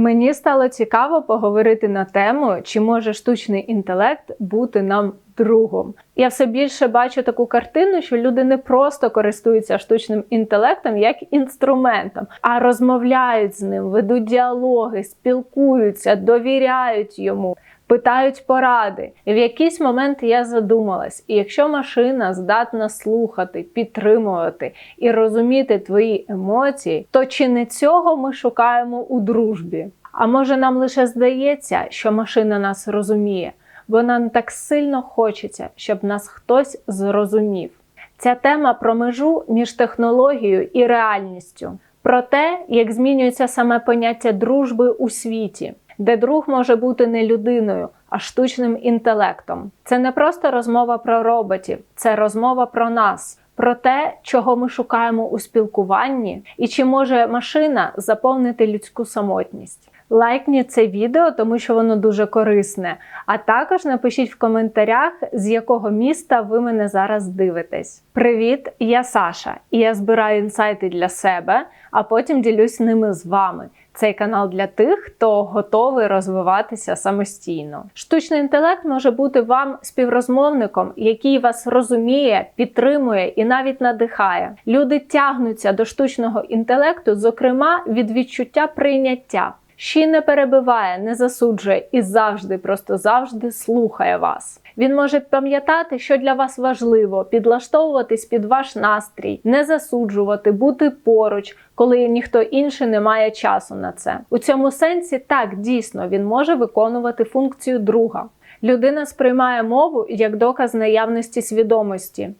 Мені стало цікаво поговорити на тему, чи може штучний інтелект бути нам другом. Я все більше бачу таку картину, що люди не просто користуються штучним інтелектом як інструментом, а розмовляють з ним, ведуть діалоги, спілкуються, довіряють йому. Питають поради. І в якийсь момент я задумалась: і якщо машина здатна слухати, підтримувати і розуміти твої емоції, то чи не цього ми шукаємо у дружбі? А може нам лише здається, що машина нас розуміє, бо нам так сильно хочеться, щоб нас хтось зрозумів. Ця тема про межу між технологією і реальністю, про те, як змінюється саме поняття дружби у світі де друг може бути не людиною, а штучним інтелектом. Це не просто розмова про роботів, це розмова про нас. Про те, чого ми шукаємо у спілкуванні, і чи може машина заповнити людську самотність. Лайкніть це відео, тому що воно дуже корисне. А також напишіть в коментарях, з якого міста ви мене зараз дивитесь. Привіт, я Саша, і я збираю інсайти для себе, а потім ділюсь ними з вами. Цей канал для тих, хто готовий розвиватися самостійно. Штучний інтелект може бути вам співрозмовником, який вас розуміє, підтримує і навіть надихає. Люди тягнуться до штучного інтелекту, зокрема від відчуття прийняття. Ще не перебиває, не засуджує і завжди, просто завжди слухає вас. Він може пам'ятати, що для вас важливо, підлаштовуватись під ваш настрій, не засуджувати, бути поруч, коли ніхто інший не має часу на це. У цьому сенсі так дійсно він може виконувати функцію друга. Людина сприймає мову як доказ наявності свідомості.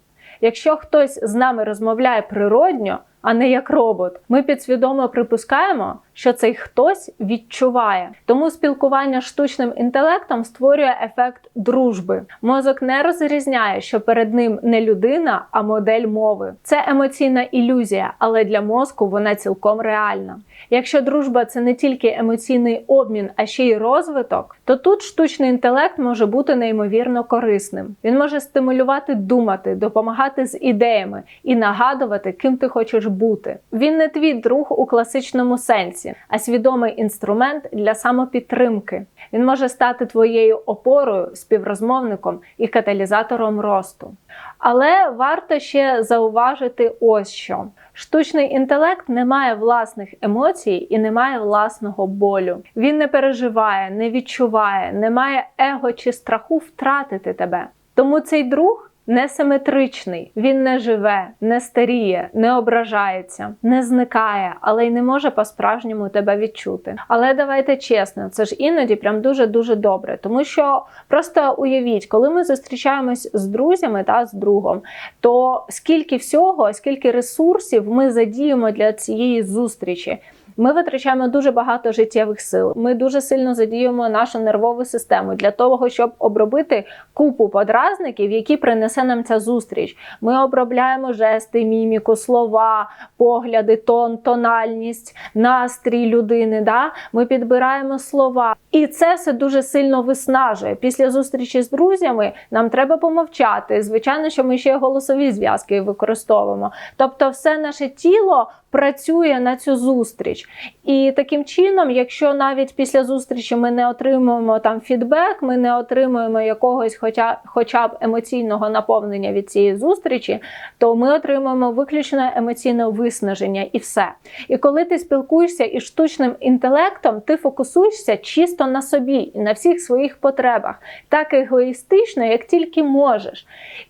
Якщо хтось з нами розмовляє природньо, а не як робот, ми підсвідомо припускаємо, що цей хтось відчуває. Тому спілкування з штучним інтелектом створює ефект дружби. Мозок не розрізняє, що перед ним не людина, а модель мови. Це емоційна ілюзія, але для мозку вона цілком реальна. Якщо дружба це не тільки емоційний обмін, а ще й розвиток, то тут штучний інтелект може бути неймовірно корисним. Він може стимулювати думати, допомагати з ідеями і нагадувати, ким ти хочеш бути. Він не твій друг у класичному сенсі, а свідомий інструмент для самопідтримки. Він може стати твоєю опорою, співрозмовником і каталізатором росту. Але варто ще зауважити ось що: штучний інтелект не має власних емоцій і не має власного болю. Він не переживає, не відчуває, не має его чи страху втратити тебе. Тому цей друг несиметричний. Він не живе, не старіє, не ображається, не зникає, але й не може по-справжньому тебе відчути. Але давайте чесно, це ж іноді прям дуже-дуже добре. Тому що просто уявіть, коли ми зустрічаємось з друзями та з другом, то скільки всього, скільки ресурсів ми задіємо для цієї зустрічі. Ми витрачаємо дуже багато життєвих сил. Ми дуже сильно задіємо нашу нервову систему для того, щоб обробити купу подразників, які принесе нам ця зустріч. Ми обробляємо жести, міміку, слова, погляди, тон, тональність, настрій людини. Да? Ми підбираємо слова. І це все дуже сильно виснажує. Після зустрічі з друзями нам треба помовчати. Звичайно, що ми ще голосові зв'язки використовуємо. Тобто, все наше тіло працює на цю зустріч. І таким чином, якщо навіть після зустрічі ми не отримуємо там фідбек, ми не отримуємо якогось, хоча, хоча б емоційного наповнення від цієї зустрічі, то ми отримуємо виключно емоційне виснаження і все. І коли ти спілкуєшся із штучним інтелектом, ти фокусуєшся чисто на собі і на всіх своїх потребах, так егоїстично, як тільки можеш.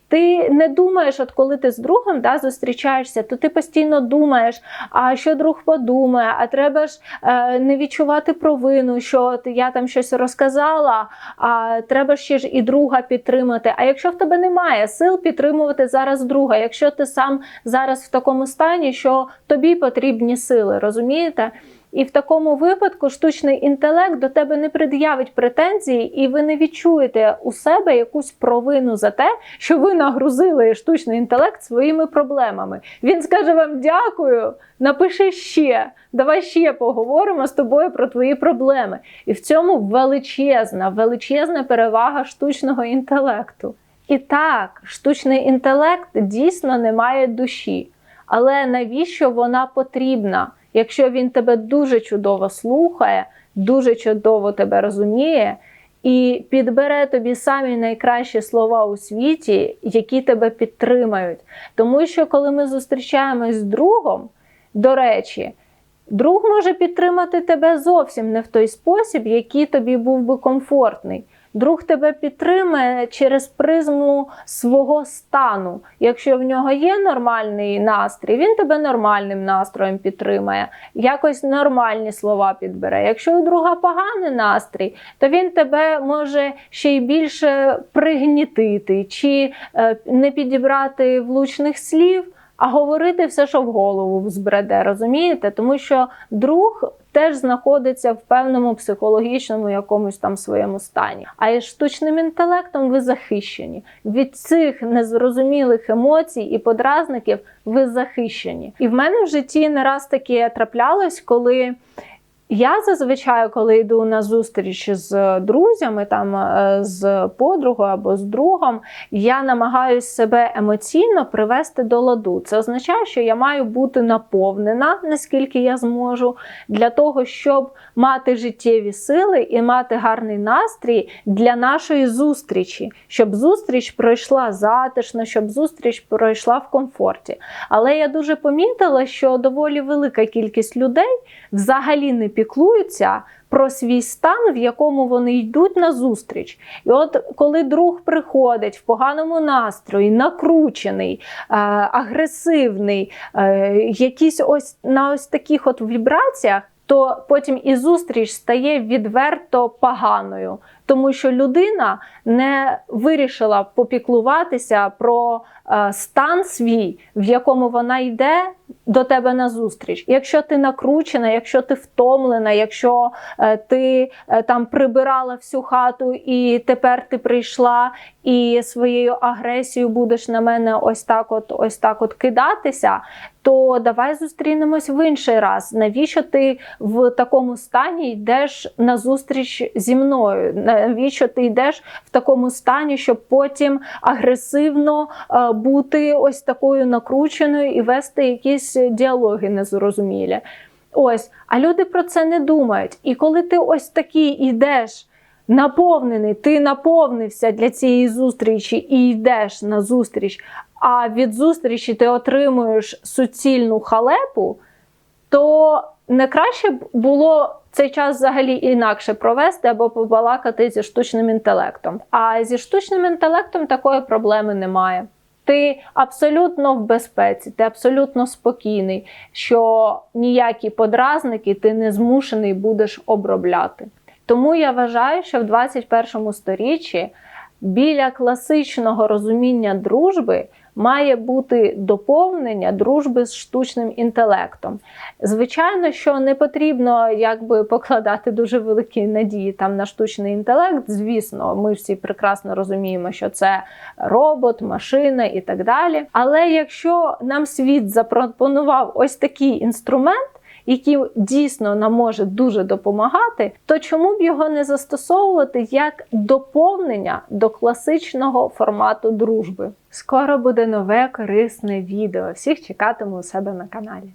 Ти не думаєш, от коли ти з другом да, зустрічаєшся, то ти постійно думаєш, а що друг подумає, а треба ж е, не відчувати провину, що от я там щось розказала, а треба ще ж і друга підтримати. А якщо в тебе немає сил підтримувати зараз друга, якщо ти сам зараз в такому стані, що тобі потрібні сили, розумієте? І в такому випадку штучний інтелект до тебе не пред'явить претензії, і ви не відчуєте у себе якусь провину за те, що ви нагрузили штучний інтелект своїми проблемами. Він скаже вам дякую, напиши ще, давай ще поговоримо з тобою про твої проблеми. І в цьому величезна, величезна перевага штучного інтелекту. І так, штучний інтелект дійсно не має душі. Але навіщо вона потрібна? Якщо він тебе дуже чудово слухає, дуже чудово тебе розуміє і підбере тобі самі найкращі слова у світі, які тебе підтримають. Тому що коли ми зустрічаємось з другом, до речі, друг може підтримати тебе зовсім не в той спосіб, який тобі був би комфортний. Друг тебе підтримає через призму свого стану. Якщо в нього є нормальний настрій, він тебе нормальним настроєм підтримає, якось нормальні слова підбере. Якщо у друга поганий настрій, то він тебе може ще й більше пригнітити чи е, не підібрати влучних слів. А говорити все, що в голову збреде, розумієте? Тому що друг теж знаходиться в певному психологічному якомусь там своєму стані. А із штучним інтелектом ви захищені. Від цих незрозумілих емоцій і подразників ви захищені. І в мене в житті не раз таке траплялось, коли. Я зазвичай, коли йду на зустріч з друзями, там е, з подругою або з другом, я намагаюся себе емоційно привести до ладу. Це означає, що я маю бути наповнена, наскільки я зможу, для того, щоб мати життєві сили і мати гарний настрій для нашої зустрічі, щоб зустріч пройшла затишно, щоб зустріч пройшла в комфорті. Але я дуже помітила, що доволі велика кількість людей взагалі не піклуються про свій стан, в якому вони йдуть на зустріч. І от коли друг приходить в поганому настрої, накручений, е, агресивний, е, якийсь ось на ось таких от вібраціях. То потім і зустріч стає відверто поганою, тому що людина не вирішила попіклуватися про е, стан свій, в якому вона йде до тебе на зустріч. Якщо ти накручена, якщо ти втомлена, якщо е, ти е, там прибирала всю хату і тепер ти прийшла і своєю агресією будеш на мене ось так, от ось так, от кидатися. То давай зустрінемось в інший раз. Навіщо ти в такому стані йдеш на зустріч зі мною? Навіщо ти йдеш в такому стані, щоб потім агресивно е, бути ось такою накрученою і вести якісь діалоги незрозумілі? Ось, а люди про це не думають. І коли ти ось такий йдеш. Наповнений, ти наповнився для цієї зустрічі і йдеш на зустріч, а від зустрічі ти отримуєш суцільну халепу, то не краще б було цей час взагалі інакше провести або побалакати зі штучним інтелектом. А зі штучним інтелектом такої проблеми немає. Ти абсолютно в безпеці, ти абсолютно спокійний, що ніякі подразники ти не змушений будеш обробляти. Тому я вважаю, що в 21 сторіччі біля класичного розуміння дружби має бути доповнення дружби з штучним інтелектом. Звичайно, що не потрібно якби покладати дуже великі надії там на штучний інтелект. Звісно, ми всі прекрасно розуміємо, що це робот, машина і так далі. Але якщо нам світ запропонував ось такий інструмент, який дійсно нам може дуже допомагати, то чому б його не застосовувати як доповнення до класичного формату дружби? Скоро буде нове корисне відео. Всіх чекатиму у себе на каналі.